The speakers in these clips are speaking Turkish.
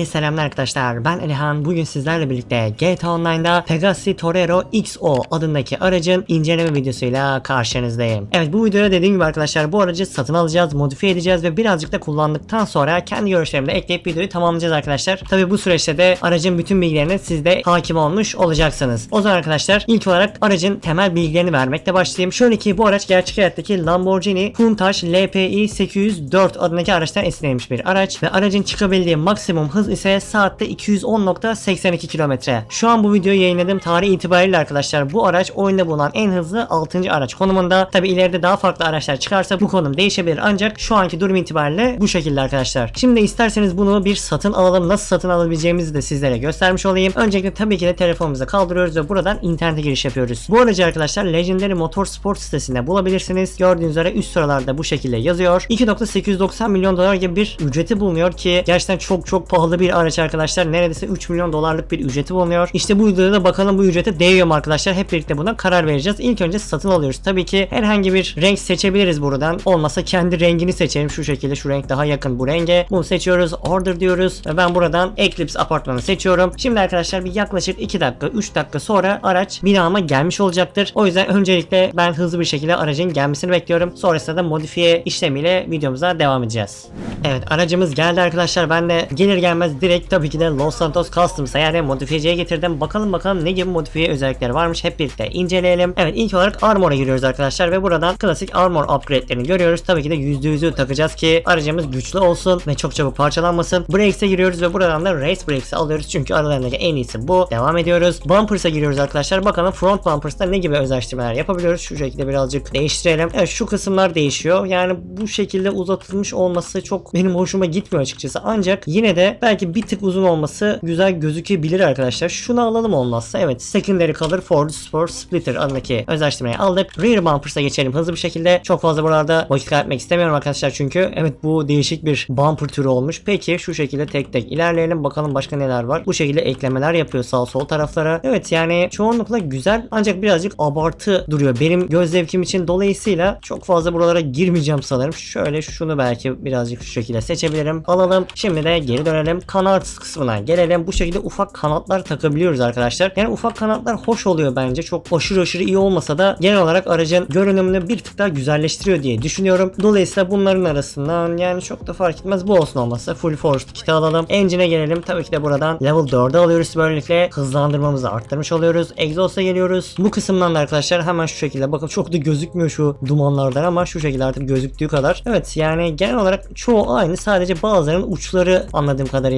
Herkese selamlar arkadaşlar. Ben Elihan. Bugün sizlerle birlikte GTA Online'da Pegasi Torero XO adındaki aracın inceleme videosuyla karşınızdayım. Evet bu videoda dediğim gibi arkadaşlar bu aracı satın alacağız, modifiye edeceğiz ve birazcık da kullandıktan sonra kendi görüşlerimi ekleyip videoyu tamamlayacağız arkadaşlar. Tabi bu süreçte de aracın bütün bilgilerine siz de hakim olmuş olacaksınız. O zaman arkadaşlar ilk olarak aracın temel bilgilerini vermekle başlayayım. Şöyle ki bu araç gerçek hayattaki Lamborghini Countach LPI 804 adındaki araçtan esinlenmiş bir araç ve aracın çıkabildiği maksimum hız ise saatte 210.82 km. Şu an bu videoyu yayınladığım tarih itibariyle arkadaşlar bu araç oyunda bulunan en hızlı 6. araç konumunda. Tabi ileride daha farklı araçlar çıkarsa bu konum değişebilir ancak şu anki durum itibariyle bu şekilde arkadaşlar. Şimdi isterseniz bunu bir satın alalım. Nasıl satın alabileceğimizi de sizlere göstermiş olayım. Öncelikle tabii ki de telefonumuza kaldırıyoruz ve buradan internete giriş yapıyoruz. Bu aracı arkadaşlar Legendary Motorsport sitesinde bulabilirsiniz. Gördüğünüz üzere üst sıralarda bu şekilde yazıyor. 2.890 milyon dolar gibi bir ücreti bulunuyor ki gerçekten çok çok pahalı bir araç arkadaşlar. Neredeyse 3 milyon dolarlık bir ücreti bulunuyor. İşte bu da bakalım bu ücrete değiyor mu arkadaşlar. Hep birlikte buna karar vereceğiz. İlk önce satın alıyoruz. Tabii ki herhangi bir renk seçebiliriz buradan. Olmasa kendi rengini seçelim. Şu şekilde şu renk daha yakın bu renge. Bunu seçiyoruz. Order diyoruz. Ve ben buradan Eclipse apartmanı seçiyorum. Şimdi arkadaşlar bir yaklaşık 2 dakika 3 dakika sonra araç binama gelmiş olacaktır. O yüzden öncelikle ben hızlı bir şekilde aracın gelmesini bekliyorum. Sonrasında da modifiye işlemiyle videomuza devam edeceğiz. Evet aracımız geldi arkadaşlar. Ben de gelir gelmez direkt tabii ki de Los Santos Customs'a yani modifiyeciye getirdim. Bakalım bakalım ne gibi modifiye özellikleri varmış. Hep birlikte inceleyelim. Evet ilk olarak Armor'a giriyoruz arkadaşlar ve buradan klasik Armor upgrade'lerini görüyoruz. Tabii ki de %100'ü takacağız ki aracımız güçlü olsun ve çok çabuk parçalanmasın. Brakes'e giriyoruz ve buradan da Race Brakes'i alıyoruz çünkü aralarındaki en iyisi bu. Devam ediyoruz. Bumpers'a giriyoruz arkadaşlar. Bakalım front bumpers'ta ne gibi özelleştirmeler yapabiliyoruz. Şu şekilde birazcık değiştirelim. Evet şu kısımlar değişiyor. Yani bu şekilde uzatılmış olması çok benim hoşuma gitmiyor açıkçası. Ancak yine de belki bir tık uzun olması güzel gözükebilir arkadaşlar. Şunu alalım olmazsa. Evet secondary color Ford Sport Splitter adındaki özelleştirmeyi aldık. Rear bumpers'a geçelim hızlı bir şekilde. Çok fazla buralarda vakit kaybetmek istemiyorum arkadaşlar çünkü evet bu değişik bir bumper türü olmuş. Peki şu şekilde tek tek ilerleyelim bakalım başka neler var. Bu şekilde eklemeler yapıyor sağ sol taraflara. Evet yani çoğunlukla güzel ancak birazcık abartı duruyor. Benim göz zevkim için dolayısıyla çok fazla buralara girmeyeceğim sanırım. Şöyle şunu belki birazcık şu şekilde seçebilirim. Alalım. Şimdi de geri dönelim. Kanat kısmına gelelim. Bu şekilde ufak kanatlar takabiliyoruz arkadaşlar. Yani ufak kanatlar hoş oluyor bence. Çok aşırı aşırı iyi olmasa da genel olarak aracın görünümünü bir tık daha güzelleştiriyor diye düşünüyorum. Dolayısıyla bunların arasından yani çok da fark etmez. Bu olsun olmazsa full force kit'i alalım. Engine'e gelelim. Tabii ki de buradan level 4'e alıyoruz. Böylelikle hızlandırmamızı arttırmış oluyoruz. Exhaust'a geliyoruz. Bu kısımdan da arkadaşlar hemen şu şekilde bakın çok da gözükmüyor şu dumanlardan ama şu şekilde artık gözüktüğü kadar. Evet yani genel olarak çoğu aynı. Sadece bazılarının uçları anladığım kadarıyla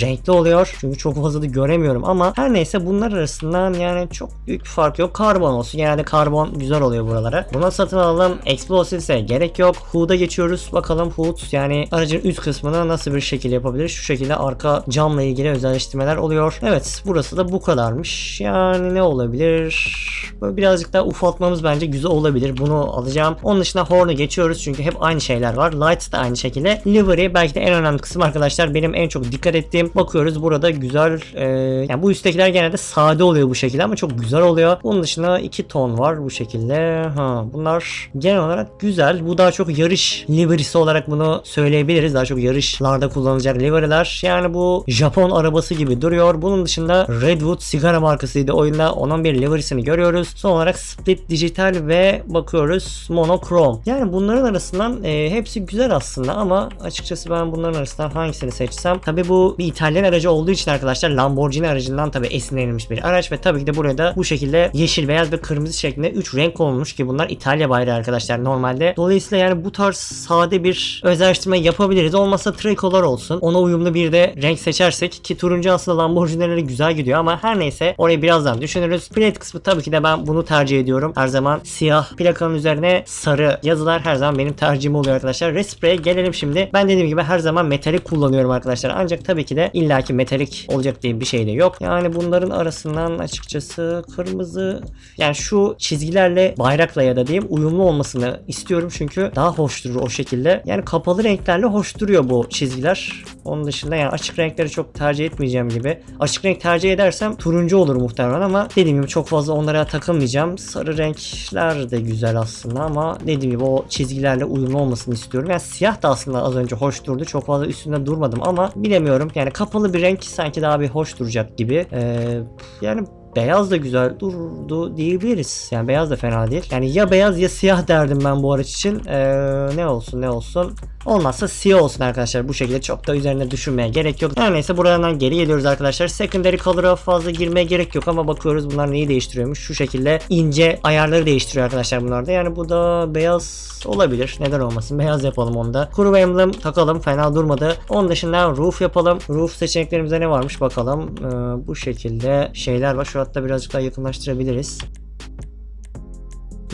renkli oluyor. Çünkü çok fazla da göremiyorum ama her neyse bunlar arasından yani çok büyük bir fark yok. Karbon olsun. Genelde karbon güzel oluyor buralara. Buna satın alalım. Explosive ise gerek yok. Hood'a geçiyoruz. Bakalım Hood yani aracın üst kısmına nasıl bir şekil yapabilir? Şu şekilde arka camla ilgili özelleştirmeler oluyor. Evet burası da bu kadarmış. Yani ne olabilir? Böyle birazcık daha ufaltmamız bence güzel olabilir. Bunu alacağım. Onun dışında Horn'u geçiyoruz çünkü hep aynı şeyler var. Lights da aynı şekilde. Livery belki de en önemli kısım arkadaşlar. Benim en çok dikkat ettiğim. Bakıyoruz burada güzel e, yani bu üsttekiler genelde sade oluyor bu şekilde ama çok güzel oluyor. Bunun dışında iki ton var bu şekilde. Ha bunlar genel olarak güzel. Bu daha çok yarış livery'si olarak bunu söyleyebiliriz. Daha çok yarışlarda kullanılacak livery'ler. Yani bu Japon arabası gibi duruyor. Bunun dışında Redwood sigara markasıydı oyunda. Onun bir livery'sini görüyoruz. Son olarak split dijital ve bakıyoruz monokrom. Yani bunların arasından e, hepsi güzel aslında ama açıkçası ben bunların arasından hangisini seçsem tabi bu bir İtalyan aracı olduğu için arkadaşlar Lamborghini aracından tabi esinlenilmiş bir araç ve tabii ki de burada da bu şekilde yeşil, beyaz ve kırmızı şeklinde 3 renk konulmuş ki bunlar İtalya bayrağı arkadaşlar normalde. Dolayısıyla yani bu tarz sade bir özelleştirme yapabiliriz. Olmasa tricolor olsun. Ona uyumlu bir de renk seçersek ki turuncu aslında Lamborghini'lere güzel gidiyor ama her neyse orayı birazdan düşünürüz. Plate kısmı tabii ki de ben bunu tercih ediyorum. Her zaman siyah plakanın üzerine sarı yazılar her zaman benim tercihim oluyor arkadaşlar. Respray'e gelelim şimdi. Ben dediğim gibi her zaman metalik kullanıyorum arkadaşlar. Ancak tabii ki de illaki metalik olacak diye bir şey de yok. Yani bunların arasından açıkçası kırmızı yani şu çizgilerle bayrakla ya da diyeyim uyumlu olmasını istiyorum çünkü daha hoş durur o şekilde. Yani kapalı renklerle hoş duruyor bu çizgiler. Onun dışında yani açık renkleri çok tercih etmeyeceğim gibi. Açık renk tercih edersem turuncu olur muhtemelen ama dediğim gibi çok fazla onlara takılmayacağım. Sarı renkler de güzel aslında ama dediğim gibi o çizgilerle uyumlu olmasını istiyorum. Yani siyah da aslında az önce hoş durdu. Çok fazla üstünde durmadım ama bir bilemiyorum. Yani kapalı bir renk sanki daha bir hoş duracak gibi. Ee, yani Beyaz da güzel durdu diyebiliriz. Yani beyaz da fena değil. Yani ya beyaz ya siyah derdim ben bu araç için. Ee, ne olsun ne olsun. Olmazsa siyah olsun arkadaşlar. Bu şekilde çok da üzerine düşünmeye gerek yok. Her neyse buradan geri geliyoruz arkadaşlar. Secondary color'a fazla girmeye gerek yok ama bakıyoruz bunlar neyi değiştiriyormuş. Şu şekilde ince ayarları değiştiriyor arkadaşlar bunlar da. Yani bu da beyaz olabilir. Neden olmasın? Beyaz yapalım onu da. Kuru emblem takalım. Fena durmadı. Onun dışında roof yapalım. Roof seçeneklerimizde ne varmış bakalım. Ee, bu şekilde şeyler var. Şu hatta birazcık daha yakınlaştırabiliriz.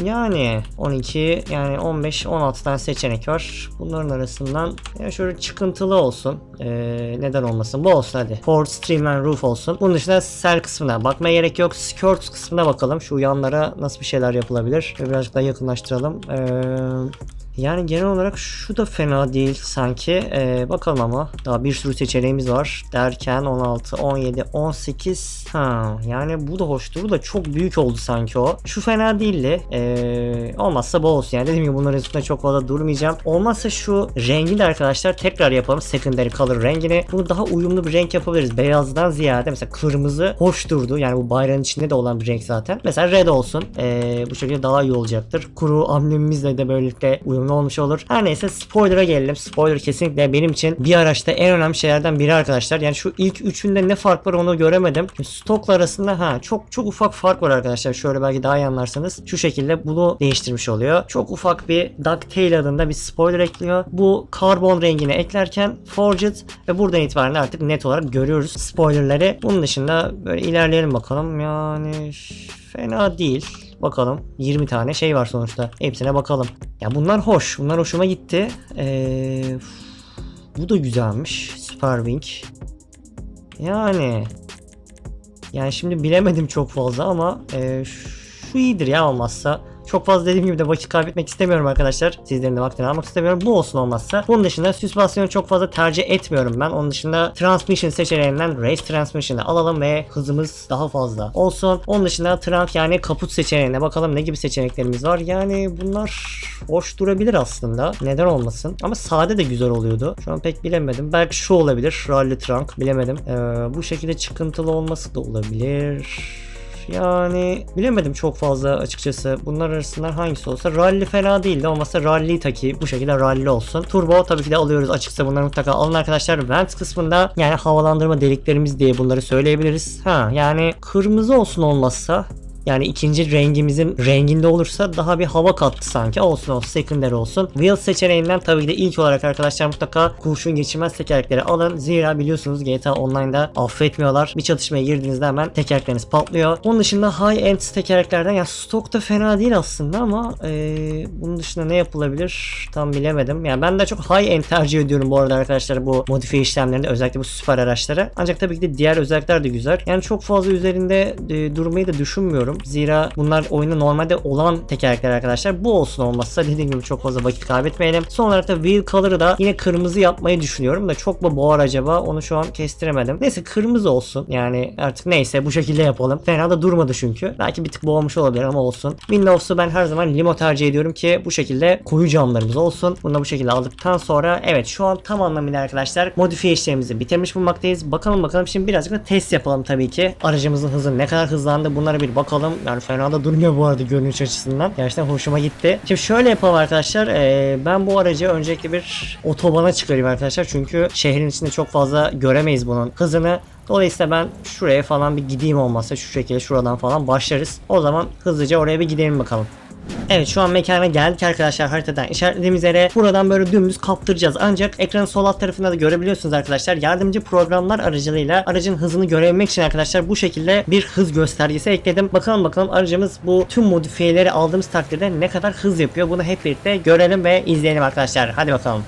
Yani 12 yani 15 16 tane seçenek var. Bunların arasından ya şöyle çıkıntılı olsun. Ee, neden olmasın? Bu olsun hadi. Ford Streamline Roof olsun. Bunun dışında sel kısmına bakmaya gerek yok. Skirts kısmına bakalım. Şu yanlara nasıl bir şeyler yapılabilir. Şöyle birazcık daha yakınlaştıralım. Ee, yani genel olarak şu da fena değil sanki. Ee, bakalım ama daha bir sürü seçeneğimiz var. Derken 16, 17, 18. Ha, yani bu da hoş durur da çok büyük oldu sanki o. Şu fena değildi. Ee, olmazsa bu olsun. Yani dediğim gibi bunların üstünde çok fazla durmayacağım. Olmazsa şu rengi de arkadaşlar tekrar yapalım. Secondary color rengini. Bunu daha uyumlu bir renk yapabiliriz. Beyazdan ziyade mesela kırmızı hoş durdu. Yani bu bayrağın içinde de olan bir renk zaten. Mesela red olsun. Ee, bu şekilde daha iyi olacaktır. Kuru amblemimizle de böylelikle uyumlu olmuş olur. Her neyse spoiler'a gelelim. Spoiler kesinlikle benim için bir araçta en önemli şeylerden biri arkadaşlar. Yani şu ilk üçünde ne fark var onu göremedim. Stokla arasında ha çok çok ufak fark var arkadaşlar. Şöyle belki daha iyi anlarsanız. Şu şekilde bunu değiştirmiş oluyor. Çok ufak bir Ducktail adında bir spoiler ekliyor. Bu karbon rengini eklerken Forged ve buradan itibaren artık net olarak görüyoruz spoilerları. Bunun dışında böyle ilerleyelim bakalım. Yani fena değil. Bakalım 20 tane şey var sonuçta. Hepsine bakalım. Ya bunlar hoş. Bunlar hoşuma gitti. Ee, bu da güzelmiş. Superwing. Yani yani şimdi bilemedim çok fazla ama e, şu iyidir ya olmazsa. Çok fazla dediğim gibi de vakit kaybetmek istemiyorum arkadaşlar. Sizlerin de vaktini almak istemiyorum. Bu olsun olmazsa. Bunun dışında süspansiyonu çok fazla tercih etmiyorum ben. Onun dışında transmission seçeneğinden race transmission'ı alalım ve hızımız daha fazla olsun. Onun dışında trunk yani kaput seçeneğine bakalım ne gibi seçeneklerimiz var. Yani bunlar hoş durabilir aslında. Neden olmasın? Ama sade de güzel oluyordu. Şu an pek bilemedim. Belki şu olabilir. Rally trunk bilemedim. Ee, bu şekilde çıkıntılı olması da olabilir. Yani bilemedim çok fazla açıkçası. Bunlar arasından hangisi olsa. Rally fena değildi. Olmazsa Rally taki bu şekilde Rally olsun. Turbo tabii ki de alıyoruz açıkça bunları mutlaka alın arkadaşlar. Vent kısmında yani havalandırma deliklerimiz diye bunları söyleyebiliriz. Ha yani kırmızı olsun olmazsa yani ikinci rengimizin renginde olursa daha bir hava kattı sanki. Olsun olsun secondary olsun. Wheel seçeneğinden tabii ki de ilk olarak arkadaşlar mutlaka kurşun geçirmez tekerlekleri alın. Zira biliyorsunuz GTA Online'da affetmiyorlar. Bir çatışmaya girdiğinizde hemen tekerlekleriniz patlıyor. Onun dışında high end tekerleklerden yani stokta fena değil aslında ama ee, bunun dışında ne yapılabilir tam bilemedim. Yani ben de çok high end tercih ediyorum bu arada arkadaşlar bu modifiye işlemlerinde özellikle bu süper araçları. Ancak tabii ki de diğer özellikler de güzel. Yani çok fazla üzerinde e, durmayı da düşünmüyorum. Zira bunlar oyunda normalde olan tekerlekler arkadaşlar. Bu olsun olmazsa dediğim gibi çok fazla vakit kaybetmeyelim. Son olarak da wheel color'ı da yine kırmızı yapmayı düşünüyorum da çok mu boğar acaba onu şu an kestiremedim. Neyse kırmızı olsun. Yani artık neyse bu şekilde yapalım. Fena da durmadı çünkü. Belki bir tık boğmuş olabilir ama olsun. Windows'u ben her zaman limo tercih ediyorum ki bu şekilde koyu camlarımız olsun. Bunu da bu şekilde aldıktan sonra evet şu an tam anlamıyla arkadaşlar modifiye işlemimizi bitirmiş bulmaktayız. Bakalım bakalım şimdi birazcık da test yapalım tabii ki. Aracımızın hızı ne kadar hızlandı bunlara bir bakalım. Yani fena da durmuyor bu arada görünüş açısından. Gerçekten hoşuma gitti. Şimdi şöyle yapalım arkadaşlar. Ee, ben bu aracı öncelikle bir otobana çıkarayım arkadaşlar. Çünkü şehrin içinde çok fazla göremeyiz bunun hızını. Dolayısıyla ben şuraya falan bir gideyim olmazsa şu şekilde şuradan falan başlarız. O zaman hızlıca oraya bir gidelim bakalım. Evet şu an mekana geldik arkadaşlar haritadan işaretlediğimiz yere buradan böyle dümdüz kaptıracağız. Ancak ekranın sol alt tarafında da görebiliyorsunuz arkadaşlar. Yardımcı programlar aracılığıyla aracın hızını görebilmek için arkadaşlar bu şekilde bir hız göstergesi ekledim. Bakalım bakalım aracımız bu tüm modifiyeleri aldığımız takdirde ne kadar hız yapıyor. Bunu hep birlikte görelim ve izleyelim arkadaşlar. Hadi bakalım.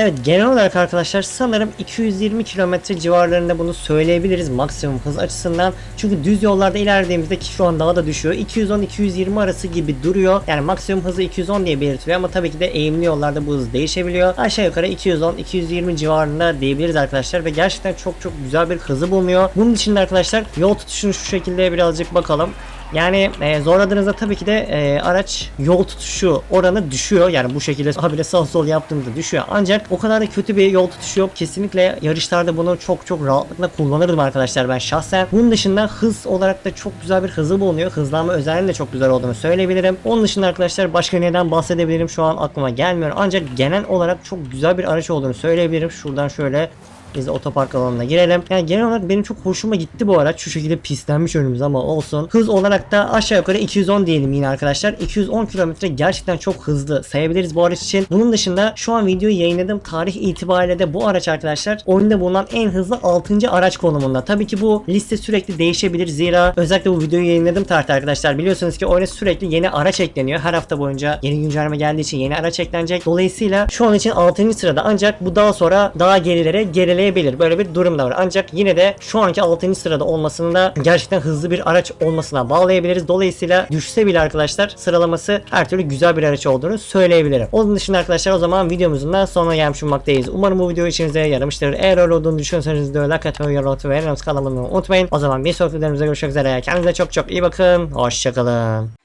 Evet genel olarak arkadaşlar sanırım 220 kilometre civarlarında bunu söyleyebiliriz maksimum hız açısından. Çünkü düz yollarda ilerlediğimizde ki şu an daha da düşüyor. 210-220 arası gibi duruyor. Yani maksimum hızı 210 diye belirtiliyor ama tabii ki de eğimli yollarda bu hız değişebiliyor. Aşağı yukarı 210-220 civarında diyebiliriz arkadaşlar ve gerçekten çok çok güzel bir hızı bulunuyor. Bunun dışında arkadaşlar yol tutuşunu şu şekilde birazcık bakalım. Yani e, zorladığınızda tabii ki de e, araç yol tutuşu oranı düşüyor. Yani bu şekilde habire sağ sol yaptığımızda düşüyor. Ancak o kadar da kötü bir yol tutuşu yok. Kesinlikle yarışlarda bunu çok çok rahatlıkla kullanırdım arkadaşlar ben şahsen. Bunun dışında hız olarak da çok güzel bir hızı bulunuyor. Hızlanma özelliği de çok güzel olduğunu söyleyebilirim. Onun dışında arkadaşlar başka neden bahsedebilirim şu an aklıma gelmiyor. Ancak genel olarak çok güzel bir araç olduğunu söyleyebilirim. Şuradan şöyle biz de otopark alanına girelim. Yani genel olarak benim çok hoşuma gitti bu araç. Şu şekilde pislenmiş önümüz ama olsun. Hız olarak da aşağı yukarı 210 diyelim yine arkadaşlar. 210 kilometre gerçekten çok hızlı sayabiliriz bu araç için. Bunun dışında şu an videoyu yayınladığım tarih itibariyle de bu araç arkadaşlar oyunda bulunan en hızlı 6. araç konumunda. Tabii ki bu liste sürekli değişebilir. Zira özellikle bu videoyu yayınladığım tarihte arkadaşlar biliyorsunuz ki oyuna sürekli yeni araç ekleniyor. Her hafta boyunca yeni güncelleme geldiği için yeni araç eklenecek. Dolayısıyla şu an için 6. sırada ancak bu daha sonra daha gerilere gerileyebilir. Böyle bir durum da var. Ancak yine de şu anki 6. sırada olmasını da gerçekten hızlı bir araç olmasına bağlayabiliriz. Dolayısıyla düşse bile arkadaşlar sıralaması her türlü güzel bir araç olduğunu söyleyebilirim. Onun dışında arkadaşlar o zaman videomuzun da sonuna gelmiş bulunmaktayız. Umarım bu video işinize yaramıştır. Eğer öyle olduğunu düşünürseniz de like atmayı, yorum atmayı kanalıma unutmayın. O zaman bir sonraki videomuzda görüşmek üzere. Kendinize çok çok iyi bakın. Hoşçakalın.